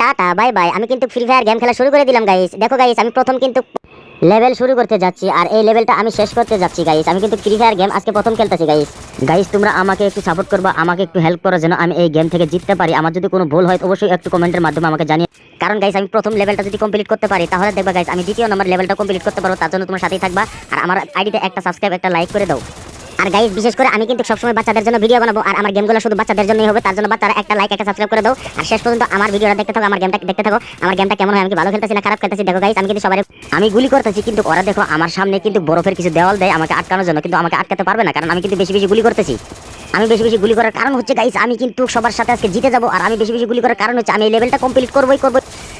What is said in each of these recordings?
Tata bye bye আমি কিন্তু free fire game খেলা শুরু করে দিলাম গাইস দেখো গাইস আমি প্রথম কিন্তু লেভেল শুরু করতে যাচ্ছি, আর এই লেভেলটা আমি শেষ করতে যাচ্ছি গাইস আমি কিন্তু ফ্রি ফায়ার গেম আজকে প্রথম খেলতেছি গাইস গাইস তোমরা আমাকে একটু সাপোর্ট করবা, আমাকে একটু হেল্প করো যেন আমি এই গেম থেকে জিততে পারি। আমার যদি কোনো ভুল হয় অবশ্যই একটু কমেন্টের মাধ্যমে আমাকে জানিয়ে কারণ গাইস আমি প্রথম লেভেলটা যদি কমপ্লিট করতে পারি, তাহলে দেখবা গাইস আমি দ্বিতীয় নম্বর লেভেলটা কমপ্লিট করতে পারব, তার জন্য তোমার সাথেই থাকবা। আর আমার আইডিতে একটা সাবস্ক্রাইব একটা লাইক করে দাও। আর গাইস বিশেষ করে আমি কিন্তু সবসময় বাচ্চাদের জন্য ভিডিও বানাবো, আর আমার গেমগুলো শুধু বাচ্চাদের জন্যই হবে, তার জন্য বাচ্চারা একটা লাইক একটা সাবস্ক্রাইব করে দাও। আর শেষ পর্যন্ত আমার ভিডিওটা দেখতে থাকো, আমার গেমটা দেখতে থাকো। আমার গেমটা কেমন হয়, আমি ভালো খেলতেছি না খারাপ খেলতেছি? দেখো গাইস আমি কিন্তু সবাই আমি গুলি করতেছি, কিন্তু ওরা দেখো আমার সামনে কিন্তু বরফের কিছু দেওয়াল দেয় আমাকে আটকানোর জন্য, কিন্তু আমাকে আটকাতে পারবে না, কারণ আমি কিন্তু বেশি বেশি গুলি করতেছি। আমি বেশি বেশি গুলি করার কারণ হচ্ছে গাইস আমি কিন্তু সবার সাথে আজকে জিতে যাব, আর আমি বেশি বেশি গুলি করার কারণ হচ্ছে আমি এই লেভেলটা কমপ্লিট করবোই করব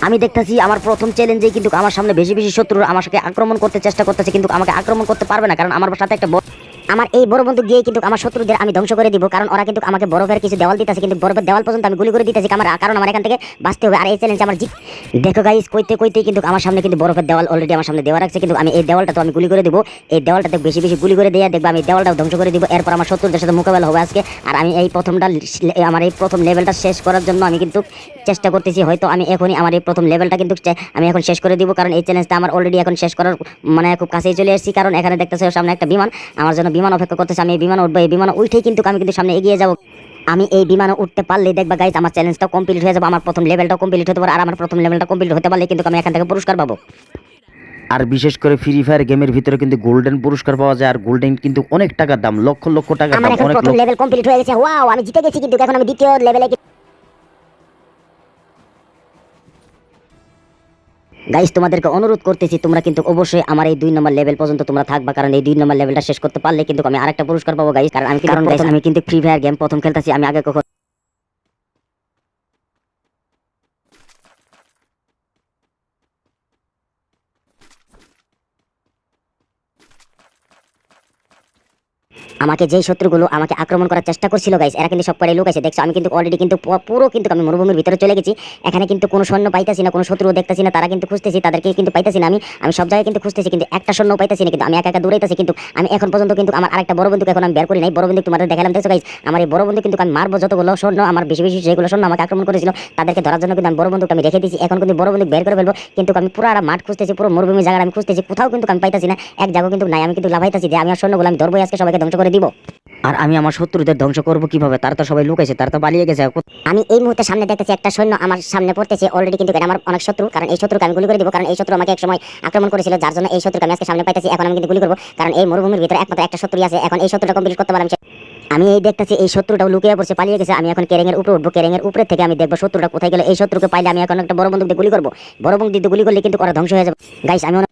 আমি দেখতেছি আমার প্রথম চ্যালেঞ্জে কিন্তু আমার সামনে বেশি বেশি শত্রু আমার সাথে আক্রমণ করতে চেষ্টা করতেছে, কিন্তু আমাকে আক্রমণ করতে পারবে না, কারণ আমার সাথে একটা আমার এই বড় বন্ধু দিয়ে কিন্তু আমার শত্রুদের আমি ধ্বংস করে দিব, কারণ ওরা কিন্তু আমাকে বরফের কিছু দেওয়াল দিতেছে, কিন্তু বরফের দেওয়াল পর্যন্ত আমি গুলি করে দিতেছি আমার কারণ আমার এখান থেকে বাঁচতে হবে। আর এই চ্যালেঞ্জ আমার জিত দেখো গাইস কইতে কইতে কিন্তু আমার সামনে কিন্তু বরফের দেওয়াল অলরেডি আমার সামনে দেওয়া রাখছে, কিন্তু আমি এই দেওয়ালটা তো আমি গুলি করে দিব। এই দেওয়ালটাতে বেশি বেশি গুলি করে দিয়ে দেখব আমি দেওয়ালটা ধ্বংস করে দিব। এরপর আমার শত্রুদের সাথে মোকাবেলা হবে আজকে। আর আমি এই প্রথমটা আমার এই প্রথম লেভেলটা শেষ করার জন্য আমি কিন্তু চেষ্টা করতেছি, হয়তো আমি এখনই আমার এই প্রথম লেভেলটা কিন্তু আমি এখন শেষ করে দিব, কারণ এই চ্যালেঞ্জটা আমার অলরেডি এখন শেষ করার মানে খুব কাছেই চলে এসেছি, কারণ এখানে দেখতেছে সামনে একটা বিমান। আমার জন্য বিমান অপেক্ষা করতেছে আমি এই বিমান উঠবো এই বিমান উঠেই কিন্তু আমি কিন্তু সামনে এগিয়ে যাব। আমি এই বিমানে উঠতে পারলেই দেখবা গাইজ আমার চ্যালেঞ্জটা কমপ্লিট হয়ে যাবে আমার প্রথম লেভেলটা কমপ্লিট হতে পারে আর আমার প্রথম লেভেলটা কমপ্লিট হতে পারলে কিন্তু আমি এখান থেকে পুরস্কার পাবো। আর বিশেষ করে ফ্রি ফায়ার গেমের ভিতরে কিন্তু গোল্ডেন পুরস্কার পাওয়া যায় আর গোল্ডেন কিন্তু অনেক টাকার দাম লক্ষ লক্ষ টাকা আমার দাম অনেক প্রথম লেভেল কমপ্লিট হয়ে গেছে ওয়াও আমি জিতে গেছি কিন্তু এখন আমি দ্বিতীয় লেভেলে গাইস তোমাদেরকে অনুরোধ করতেছি, তোমরা কিন্তু অবশ্যই আমার এই দুই নম্বর লেভেল পর্যন্ত তোমরা থাকবা, কারণ এই দুই নম্বর লেভেলটা শেষ করতে পারলে কিন্তু আমি আরেকটা পুরস্কার পাবো গাইস কারণ আমি কারণ আমি কিন্তু ফ্রি ফায়ার গেম প্রথম খেলতেছি, আমি আগে কখনো আমাকে যেই শত্রুগুলো আমাকে আক্রমণ করার চেষ্টা করছিল গাইস এরা কিন্তু সব কটাই লোক আছে দেখছ, আমি কিন্তু অলরেডি কিন্তু পুরো কিন্তু আমি মরুভূমির ভিতরে চলে গেছি। এখানে কিন্তু কোনো সৈন্য পাইতেছি না, কোনো শত্রু দেখতাছি না, তারা কিন্তু খুঁজতেছি তাদেরকে কিন্তু পাইতেছি না আমি। আমি সব জায়গায় কিন্তু খুঁজতেছি, কিন্তু একটা সৈন্য পাইতেছি না, কিন্তু আমি একা একা দৌড়াইতেছি, কিন্তু আমি এখন পর্যন্ত কিন্তু আমার আরেকটা বড় বন্ধুকে এখন আমি বের করি নাই। বড় বন্ধু তোমাদের দেখালাম, দেখছ গাইস আমার এই বড় বন্ধু কিন্তু আমি মারবো, যতগুলো সৈন্য আমার বেশি বেশি যেগুলো সৈন্য আমাকে আক্রমণ করেছিল, তাদেরকে ধরার জন্য কিন্তু আমি বড় বন্ধুকে আমি রেখে দিয়েছি। এখন কিন্তু বড় বন্ধু বের করে ফেলব, কিন্তু আমি পুরো মাঠ খুঁজতেছি, পুরো মরুভূমি জায়গা আমি খুঁজতেছি, কোথাও কিন্তু আমি পাইতাছি না, এক জায়গা কিন্তু নাই, আমি কিন্তু লাভাইতেছি যে আমি আর সৈন্যগুলো আমি ধরবো আজকে সবাইকে ধ্বংস করে দিব। আর আমি আমার শত্রুদের ধ্বংস করব কীভাবে? তারা তো সবাই লুকাইছে, তারা তো পালিয়ে গেছে। আমি এই মুহূর্তে সামনে দেখতেছি একটা সৈন্য আমার সামনে পড়তেছে। অলরেডি কিন্তু আমার অনেক শত্রু। কারণ এই শত্রুকে আমি গুলি করে দিব। কারণ এই শত্রু আমাকে এক সময় আক্রমণ করেছিল। যার জন্য এই শত্রুকে আমি আজকে সামনে পাইতেছি। এখন আমি কিন্তু গুলি করব। কারণ এই মরুভূমির ভিতরে একমাত্র একটা শত্রু আছে। এখন এই শত্রুটা কমপ্লিট করতে পারলাম আমি এই দেখতেছি এই শত্রুটাও লুকিয়ে পড়ছে, পালিয়ে গেছে। আমি এখন কেরেঙের উপরে উঠবো। কেরেঙের উপরে থেকে আমি দেখব শত্রুটা কোথায় গেলে। এই শত্রুকে পাইলে আমি এখন একটা বড় বন্দুক গুলি করব। বড় বন্দুক গুলি করলে কিন্তু ধ্বংস হয়ে যাবে। গাইস আমি